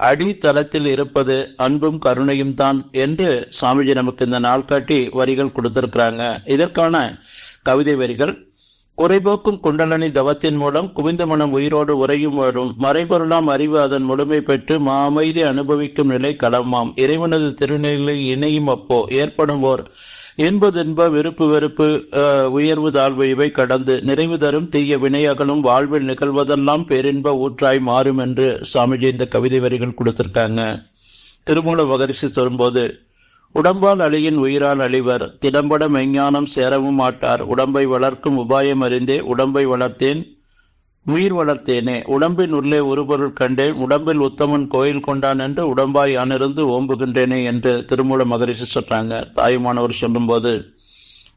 அடித்தளத்தில் இருப்பது அன்பும் கருணையும் தான் என்று சாமிஜி நமக்கு இந்த நாள்காட்டி வரிகள் கொடுத்திருக்கிறாங்க. இதற்கான கவிதை வரிகள் குறைபோக்கும் குண்டலனி தவத்தின் மூலம் குவிந்த மனம் உயிரோடு உறையும் வரும். மறைபொருளாம் அறிவு அதன் முழுமை பெற்று மாமைதி அனுபவிக்கும் நிலை களமாம் இறைவனது திருநிலை இணையும் அப்போ ஏற்படும் ஓர் இன்பதின்ப விருப்பு வெறுப்பு உயர்வு தாழ்வு இவை கடந்து நிறைவு தரும் தீய வினையகலும் வாழ்வில் நிகழ்வதெல்லாம் பேரின்ப ஊற்றாய் மாறும் என்று சாமிஜி இந்த கவிதை வரிகள் கொடுத்திருக்காங்க. திருமூல மகரிஷி சொல்லும்போது உடம்பால் அழியின் உயிரால் அழிவர் திடம்பட மெஞ்ஞானம் சேரவும் மாட்டார். உடம்பை வளர்க்கும் உபாயம் அறிந்தே உடம்பை வளர்த்தேன். உயிர் வளர்த்தேனே உடம்பின் உள்ளே ஒரு பொருள் கண்டேன் உடம்பில் உத்தமன் கோயில் கொண்டான் என்று உடம்பாய் அணிருந்து ஓம்புகின்றேனே என்று திருமூல மகரிஷி சொல்றாங்க. தாயுமானவர் சொல்லும்போது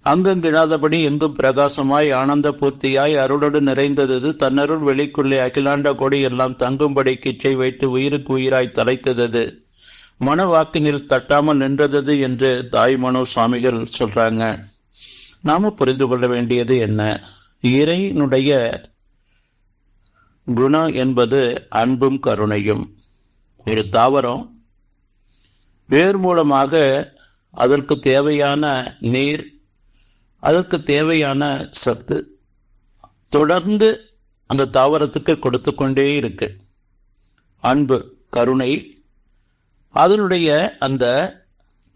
அங்கங்கிடாதபடி எங்கும் பிரகாசமாய் ஆனந்த பூர்த்தியாய் அருளோடு நிறைந்தது தன்னருள் வெளிக்குள்ளே அகிலாண்ட கொடி எல்லாம் தங்கும்படி கிச்சை வைத்து உயிருக்கு உயிராய் தலைத்தது மனவாக்கினில் தட்டாமல் நின்றது என்று தாய்மனோ சுவாமிகள் சொல்றாங்க. நாம புரிந்து கொள்ள வேண்டியது என்ன? இறைனுடைய குணம் என்பது அன்பும் கருணையும். ஒரு தாவரம். வேர் மூலமாக அதற்கு தேவையான நீர் அதற்கு தேவையான சத்து தொடர்ந்து அந்த தாவரத்துக்கு கொடுத்து கொண்டே இருக்கு. அன்பு கருணை. அதனுடைய அந்த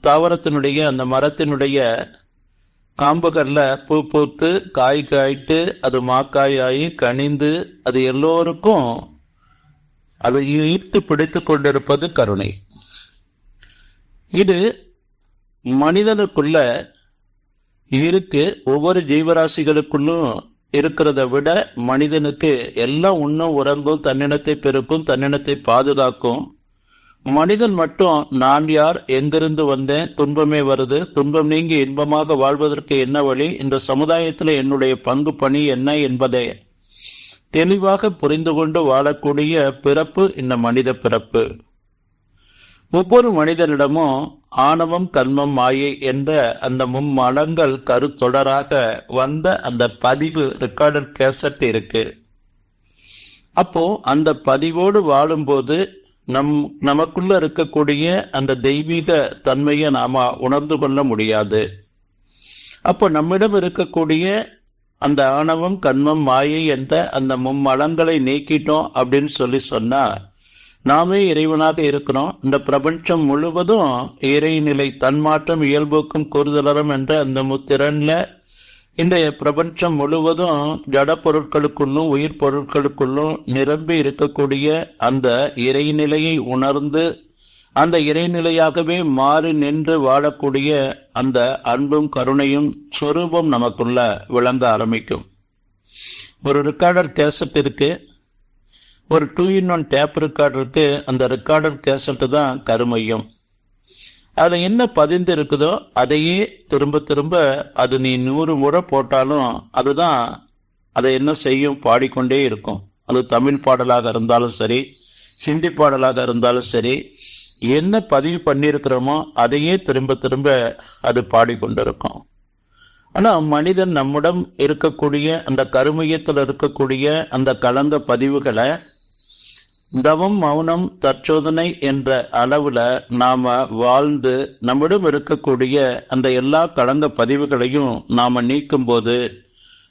தாவரத்தினுடைய அந்த மரத்தினுடைய காம்புகரில் பூ பூத்து காய் காய்ட்டு அது மாக்காயாகி கனிந்து அது எல்லோருக்கும் அதை ஈர்த்து பிடித்து கொண்டிருப்பது கருணை. இது மனிதனுக்குள்ள இருக்கு ஒவ்வொரு ஜீவராசிகளுக்குள்ளும் இருக்கிறத விட மனிதனுக்கு எல்லாம் உண்ணும் உறங்கும் தன்னினத்தை பெருக்கும் தன்னினத்தை பாதுகாக்கும் மனிதன் மட்டும் நான் யார் எங்கிருந்து வந்தேன் துன்பமே வருது துன்பம் நீங்கி இன்பமாக வாழ்வதற்கு என்ன வழி? இந்த சமுதாயத்தில் என்னுடைய பங்கு பணி என்ன என்பதை. தெளிவாக புரிந்து கொண்டு வாழக்கூடிய பிறப்பு இந்த மனித பிறப்பு. ஒவ்வொரு மனிதனிடமும் ஆணவம் கர்மம் மாயை என்ற அந்த மும்மடங்கள் கருத்தொடராக வந்த அந்த பதிவு ரெக்கார்டட் கேசட் இருக்கு. அப்போ அந்த பதிவோடு வாழும்போது நம் நமக்குள்ள இருக்கக்கூடிய அந்த தெய்வீக தன்மையை நாம உணர்ந்து கொள்ள முடியாது. அப்போ நம்மிடம் இருக்கக்கூடிய அந்த ஆணவம் கண்மம் மாயை என்ற அந்த மும்மலங்களை நீக்கிட்டோம் அப்படின்னு சொல்லி சொன்னா நாமே இறைவனாக இருக்கிறோம். இந்த பிரபஞ்சம் முழுவதும் இறைநிலை தன்மாற்றம் இயல்புக்கும் கூறுதலரும் என்ற அந்த முத்திறன்ல இந்த பிரபஞ்சம் முழுவதும் ஜட பொருட்களுக்குள்ளும் உயிர் பொருட்களுக்குள்ளும் நிரம்பி இருக்கக்கூடிய அந்த இறைநிலையை உணர்ந்து அந்த இறைநிலையாகவே மாறி நின்று வாழக்கூடிய அந்த அன்பும் கருணையும் சொரூபம் நமக்குள்ள விளங்க ஆரம்பிக்கும். ஒரு ரெக்கார்டர் கேசட் இருக்கு. ஒரு டூ இன் ஒன் டேப் ரெக்கார்டருக்கு அந்த ரெக்கார்டர் கேசட்டு தான் கருமையும். அதுல என்ன பதிந்து இருக்குதோ அதையே திரும்ப திரும்ப அது நீ நூறு முறை போட்டாலும் அதுதான் அதை என்ன செய்யும்? பாடிக்கொண்டே இருக்கும். அது தமிழ் பாடலாக இருந்தாலும் சரி ஹிந்தி பாடலாக இருந்தாலும் சரி என்ன பதிவு பண்ணியிருக்கிறோமோ அதையே திரும்ப திரும்ப அது பாடிக்கொண்டிருக்கும். ஆனால் மனிதன் நம்மிடம் இருக்கக்கூடிய அந்த கருமையத்தில் இருக்கக்கூடிய அந்த கலந்த பதிவுகளை தவம் மௌனம் தற்சோதனை என்ற அளவுல நாம வாழ்ந்து நம்மிடம் இருக்கக்கூடிய அந்த எல்லா கலந்த பதிவுகளையும் நாம நீக்கும்போது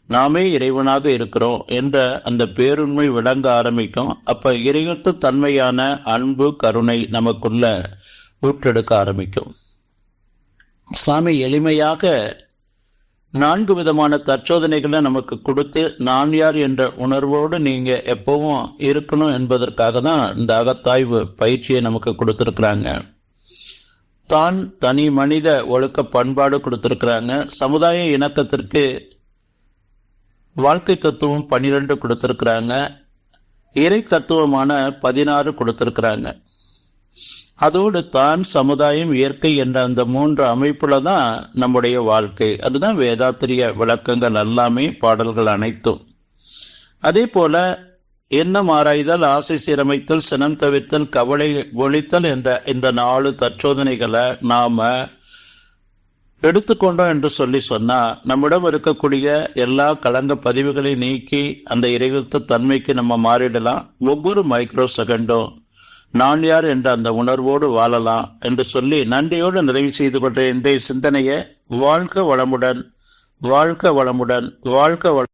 நாமே இறைவனாக இருக்கிறோம் என்ற அந்த பேருண்மை விளங்க ஆரம்பிக்கும். அப்ப இறைவத்து தன்மையான அன்பு கருணை நமக்குள்ள ஊற்றெடுக்க ஆரம்பிக்கும். சாமி எளிமையாக நான்கு விதமான தற்சோதனைகளை நமக்கு கொடுத்து நான் யார் என்ற உணர்வோடு நீங்க எப்பவும் இருக்கணும் என்பதற்காக தான் இந்த அகத்தாய்வு பயிற்சியை நமக்கு கொடுத்திருக்கிறாங்க. தான் தனி மனித ஒழுக்க பண்பாடு கொடுத்திருக்கிறாங்க. சமுதாய இணக்கத்திற்கு வாழ்க்கை தத்துவம் பன்னிரெண்டு கொடுத்திருக்கிறாங்க. இறை தத்துவமான பதினாறு கொடுத்திருக்கிறாங்க. அதோடு தான் சமுதாயம் இயற்கை என்ற அந்த மூன்று அமைப்புல தான் நம்முடைய வாழ்க்கை. அதுதான் வேதாத்திரிய விளக்கங்கள் எல்லாமே பாடல்கள் அனைத்தும். அதே போல எண்ணம் ஆராய்தல் ஆசை சீரமைத்தல் சினம் தவிர்த்தல் கவலை ஒழித்தல் என்ற இந்த நாலு தற்சோதனைகளை நாம எடுத்துக்கொண்டோம் என்று சொல்லி சொன்னா நம்மிடம் இருக்கக்கூடிய எல்லா கலங்க பதிவுகளை நீக்கி அந்த இறைவத்த தன்மைக்கு நம்ம மாறிடலாம். ஒவ்வொரு மைக்ரோ செகண்டும் நான் யார் என்ற அந்த உணர்வோடு வாழலாம் என்று சொல்லி நன்றியோடு நிறைவு செய்து கொண்ட இன்றைய சிந்தனையை வாழ்க வளமுடன் வாழ்க வளமுடன் வாழ்க வள